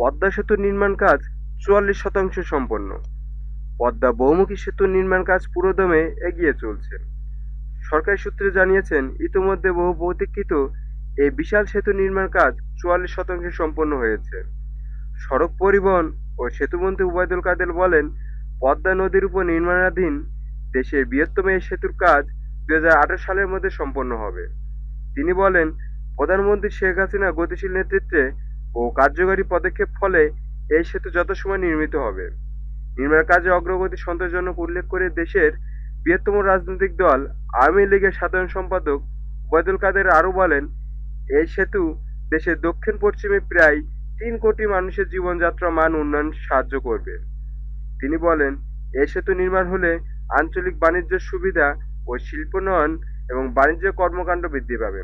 পদ্মা সেতু নির্মাণ কাজ চুয়াল্লিশ শতাংশ সম্পন্ন। পদ্মা বহুমুখী সেতু নির্মাণ কাজ পুরোদমে এগিয়ে চলছে। সরকারি সূত্রে জানিয়েছেন, ইতিমধ্যে বহু প্রতীক্ষিত এই বিশাল সেতু নির্মাণ কাজ চুয়াল্লিশ শতাংশ সম্পন্ন হয়েছে। সড়ক পরিবহন ও সেতুমন্ত্রী উবায়দুল কাদের বলেন, পদ্মা নদীর উপর নির্মাণাধীন দেশের বৃহত্তম এই সেতুর কাজ দুই হাজার আঠারো সালের মধ্যে সম্পন্ন হবে। তিনি বলেন, প্রধানমন্ত্রী শেখ হাসিনা গতিশীল নেতৃত্বে ও কার্যকরী পদক্ষেপ ফলে এই সেতু যথাসময় নির্মিত হবে। নির্মাণ কাজে অগ্রগতি সন্তোষজনক উল্লেখ করে দেশের বৃহত্তম রাজনৈতিক দল, আওয়ামী লীগের সাধারণ সম্পাদক ওবায়দুল কাদের আরও বলেন, এই সেতু দেশের দক্ষিণ পশ্চিমে প্রায় তিন কোটি মানুষের জীবনযাত্রা মান উন্নয়ন সাহায্য করবে। তিনি বলেন, এই সেতু নির্মাণ হলে আঞ্চলিক বাণিজ্য সুবিধা ও শিল্পোন্নয়ন এবং বাণিজ্য কর্মকাণ্ড বৃদ্ধি পাবে।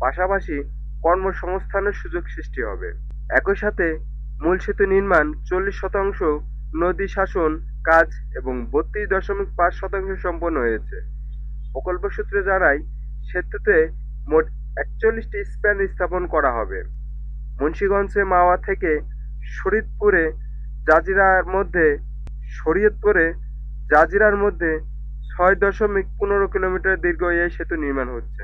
পাশাপাশি কর্মসংস্থানের সুযোগ সৃষ্টি হবে। একই সাথে মূল সেতু নির্মাণ চল্লিশ শতাংশ নদী শাসন, কাজ এবং বত্রিশ দশমিক পাঁচ শতাংশ সম্পন্ন হয়েছে। প্রকল্প সূত্রে জানায়, সেতুতে মোট একচল্লিশটি স্প্যান স্থাপন করা হবে। মুন্সীগঞ্জে মাওয়া থেকে শরীদপুরে জাজিরার মধ্যে, শরীয়তপুরে জাজিরার মধ্যে ছয় দশমিক পনেরো কিলোমিটার দীর্ঘ এই সেতু নির্মাণ হচ্ছে।